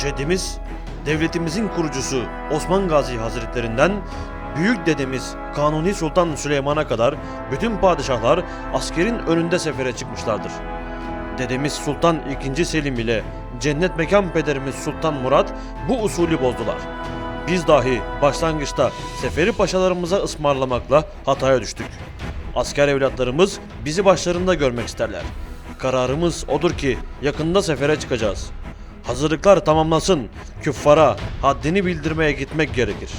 Ceddimiz, devletimizin kurucusu Osman Gazi Hazretlerinden büyük dedemiz Kanuni Sultan Süleyman'a kadar bütün padişahlar askerin önünde sefere çıkmışlardır. Dedemiz Sultan II. Selim ile cennet mekan pederimiz Sultan Murat bu usulü bozdular. Biz dahi başlangıçta seferi paşalarımıza ısmarlamakla hataya düştük. Asker evlatlarımız bizi başlarında görmek isterler. Kararımız odur ki yakında sefere çıkacağız. Hazırlıklar tamamlansın. Küffara haddini bildirmeye gitmek gerekir.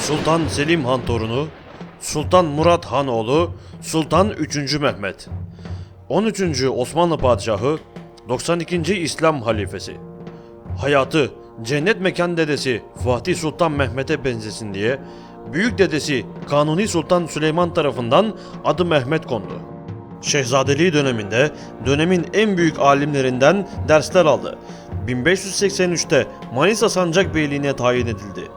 Sultan Selim Han torunu, Sultan Murat Han oğlu, Sultan 3. Mehmet. 13. Osmanlı Padişahı, 92. İslam Halifesi. Hayatı cennet mekan dedesi Fatih Sultan Mehmet'e benzesin diye büyük dedesi Kanuni Sultan Süleyman tarafından adı Mehmet kondu. Şehzadeliği döneminde dönemin en büyük alimlerinden dersler aldı. 1583'te Manisa Sancak Beyliğine tayin edildi.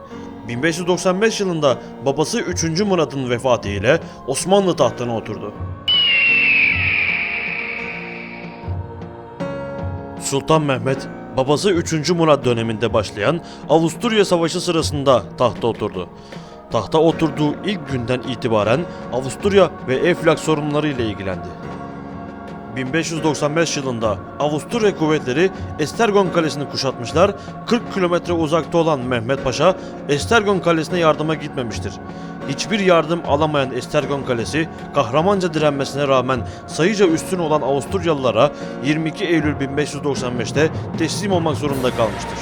1595 yılında babası 3. Murat'ın vefatı ile Osmanlı tahtına oturdu. Sultan Mehmet, babası 3. Murat döneminde başlayan Avusturya Savaşı sırasında tahta oturdu. Tahta oturduğu ilk günden itibaren Avusturya ve Eflak sorunları ile ilgilendi. 1595 yılında Avusturya kuvvetleri Estergon Kalesi'ni kuşatmışlar. 40 kilometre uzakta olan Mehmet Paşa Estergon Kalesi'ne yardıma gitmemiştir. Hiçbir yardım alamayan Estergon Kalesi kahramanca direnmesine rağmen sayıca üstün olan Avusturyalılara 22 Eylül 1595'te teslim olmak zorunda kalmıştır.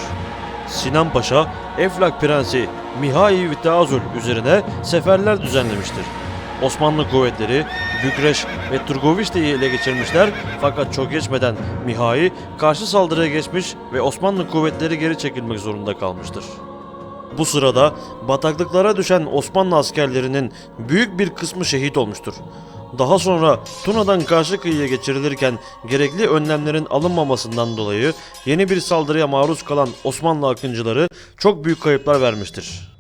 Sinan Paşa, Eflak Prensi Mihai Viteazul üzerine seferler düzenlemiştir. Osmanlı kuvvetleri Bükreş ve Turgovişte'yi ele geçirmişler fakat çok geçmeden Mihai karşı saldırıya geçmiş ve Osmanlı kuvvetleri geri çekilmek zorunda kalmıştır. Bu sırada bataklıklara düşen Osmanlı askerlerinin büyük bir kısmı şehit olmuştur. Daha sonra Tuna'dan karşı kıyıya geçirilirken gerekli önlemlerin alınmamasından dolayı yeni bir saldırıya maruz kalan Osmanlı akıncıları çok büyük kayıplar vermiştir.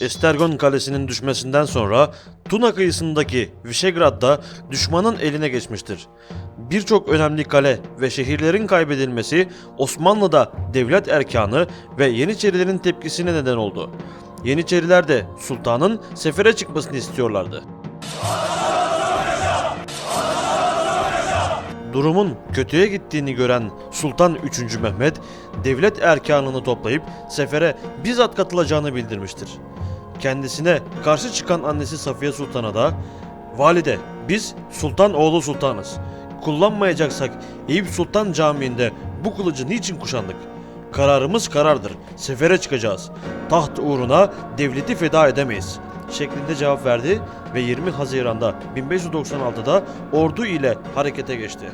Estergon Kalesi'nin düşmesinden sonra Tuna kıyısındaki Vişegrad'da düşmanın eline geçmiştir. Birçok önemli kale ve şehirlerin kaybedilmesi Osmanlı'da devlet erkanı ve Yeniçerilerin tepkisine neden oldu. Yeniçeriler de sultanın sefere çıkmasını istiyorlardı. Durumun kötüye gittiğini gören Sultan 3. Mehmet, devlet erkanını toplayıp sefere bizzat katılacağını bildirmiştir. Kendisine karşı çıkan annesi Safiye Sultan'a da Valide biz Sultan oğlu sultanız. Kullanmayacaksak Eyüp Sultan Camii'nde bu kılıcı niçin kuşandık? Kararımız karardır. Sefere çıkacağız. Taht uğruna devleti feda edemeyiz şeklinde cevap verdi ve 20 Haziran'da 1596'da ordu ile harekete geçti.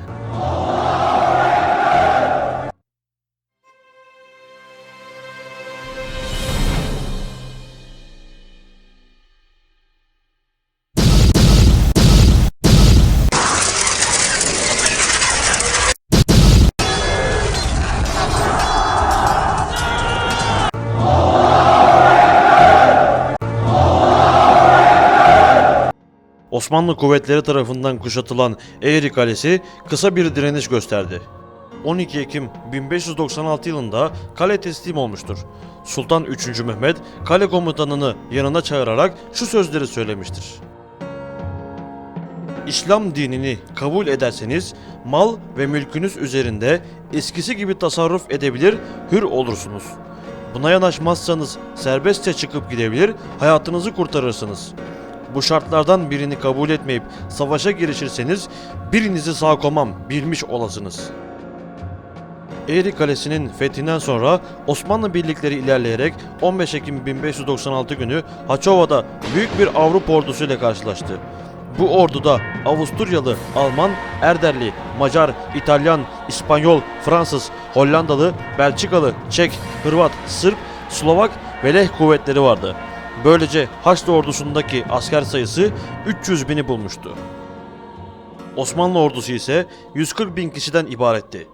Osmanlı kuvvetleri tarafından kuşatılan Eğri Kalesi kısa bir direniş gösterdi. 12 Ekim 1596 yılında kale teslim olmuştur. Sultan 3. Mehmet kale komutanını yanına çağırarak şu sözleri söylemiştir. İslam dinini kabul ederseniz mal ve mülkünüz üzerinde eskisi gibi tasarruf edebilir, hür olursunuz. Buna yanaşmazsanız serbestçe çıkıp gidebilir, hayatınızı kurtarırsınız. Bu şartlardan birini kabul etmeyip savaşa girişirseniz birinizi sağ komam bilmiş olasınız. Eğri Kalesi'nin fethinden sonra Osmanlı birlikleri ilerleyerek 15 Ekim 1596 günü Haçova'da büyük bir Avrupa ordusuyla karşılaştı. Bu orduda Avusturyalı, Alman, Erderli, Macar, İtalyan, İspanyol, Fransız, Hollandalı, Belçikalı, Çek, Hırvat, Sırp, Slovak ve Leh kuvvetleri vardı. Böylece Haçlı ordusundaki asker sayısı 300 bini bulmuştu. Osmanlı ordusu ise 140 bin kişiden ibaretti.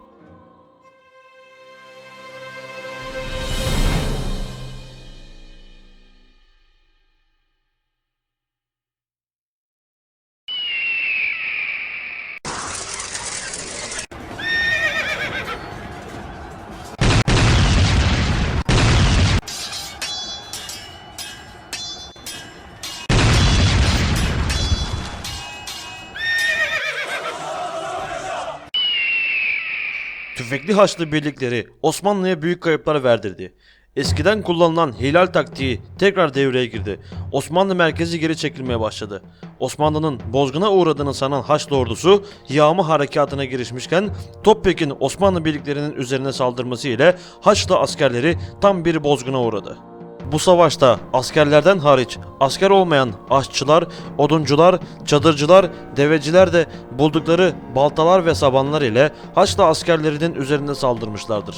Tüfekli Haçlı birlikleri Osmanlı'ya büyük kayıplar verdirdi. Eskiden kullanılan hilal taktiği tekrar devreye girdi. Osmanlı merkezi geri çekilmeye başladı. Osmanlı'nın bozguna uğradığını sanan Haçlı ordusu yağma harekatına girişmişken Topyek'in Osmanlı birliklerinin üzerine saldırması ile Haçlı askerleri tam bir bozguna uğradı. Bu savaşta askerlerden hariç asker olmayan aşçılar, oduncular, çadırcılar, deveciler de buldukları baltalar ve sabanlar ile Haçlı askerlerinin üzerine saldırmışlardır.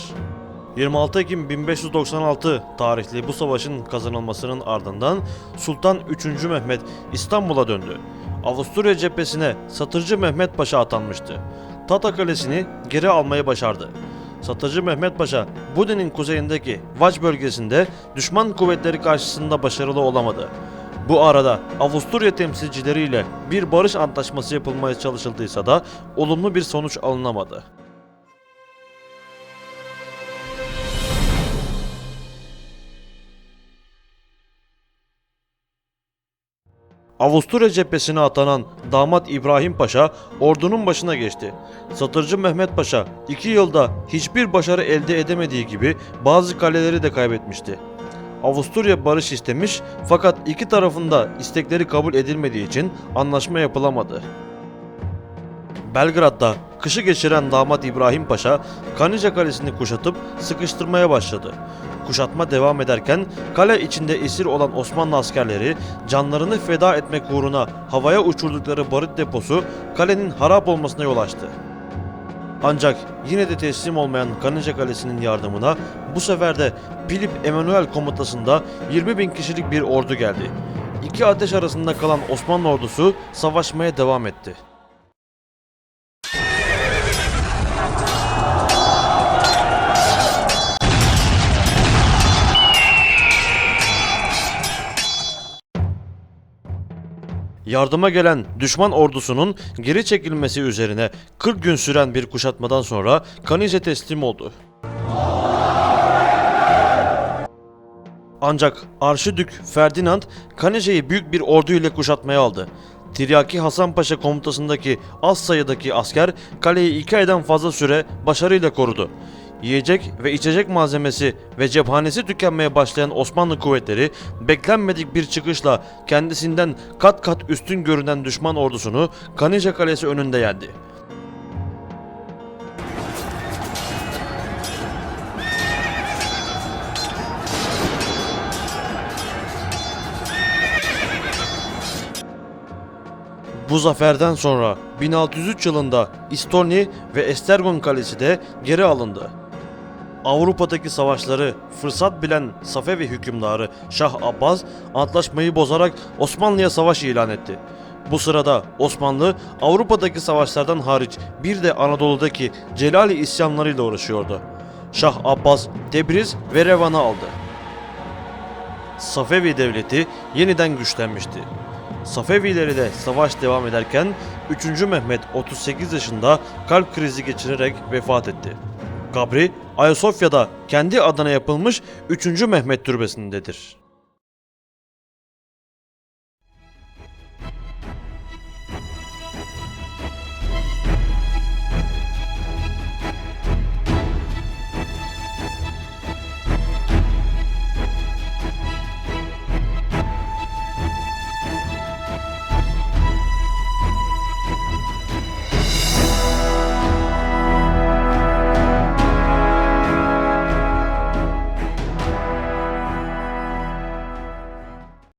26 Ekim 1596 tarihli bu savaşın kazanılmasının ardından Sultan 3. Mehmet İstanbul'a döndü. Avusturya cephesine Satırcı Mehmet Paşa atanmıştı. Tata Kalesi'ni geri almayı başardı. Satırcı Mehmet Paşa, Budi'nin kuzeyindeki Vaç bölgesinde düşman kuvvetleri karşısında başarılı olamadı. Bu arada Avusturya temsilcileriyle bir barış antlaşması yapılmaya çalışıldıysa da olumlu bir sonuç alınamadı. Avusturya cephesine atanan damat İbrahim Paşa ordunun başına geçti. Satırcı Mehmet Paşa iki yılda hiçbir başarı elde edemediği gibi bazı kaleleri de kaybetmişti. Avusturya barış istemiş fakat iki tarafında istekleri kabul edilmediği için anlaşma yapılamadı. Belgrad'da kışı geçiren damat İbrahim Paşa Kanıca Kalesi'ni kuşatıp sıkıştırmaya başladı. Kuşatma devam ederken kale içinde esir olan Osmanlı askerleri canlarını feda etmek uğruna havaya uçurdukları barut deposu kalenin harap olmasına yol açtı. Ancak yine de teslim olmayan Kanıca Kalesi'nin yardımına bu sefer de Philip Emanuel komutasında 20 bin kişilik bir ordu geldi. İki ateş arasında kalan Osmanlı ordusu savaşmaya devam etti. Yardıma gelen düşman ordusunun geri çekilmesi üzerine 40 gün süren bir kuşatmadan sonra Kanize teslim oldu. Ancak Arşidük Ferdinand Kanize'yi büyük bir ordu ile kuşatmaya aldı. Tiryaki Hasan Paşa komutasındaki az sayıdaki asker kaleyi iki aydan fazla süre başarıyla korudu. Yiyecek ve içecek malzemesi ve cephanesi tükenmeye başlayan Osmanlı kuvvetleri beklenmedik bir çıkışla kendisinden kat kat üstün görünen düşman ordusunu Kanıca Kalesi önünde yendi. Bu zaferden sonra 1603 yılında İstolni ve Estergon Kalesi de geri alındı. Avrupa'daki savaşları fırsat bilen Safevi hükümdarı Şah Abbas antlaşmayı bozarak Osmanlı'ya savaş ilan etti. Bu sırada Osmanlı Avrupa'daki savaşlardan hariç bir de Anadolu'daki Celali isyanlarıyla uğraşıyordu. Şah Abbas Tebriz ve Revan'ı aldı. Safevi devleti yeniden güçlenmişti. Safevileri de savaş devam ederken 3. Mehmet 38 yaşında kalp krizi geçirerek vefat etti. Kabri Ayasofya'da kendi adına yapılmış 3. Mehmet türbesindedir.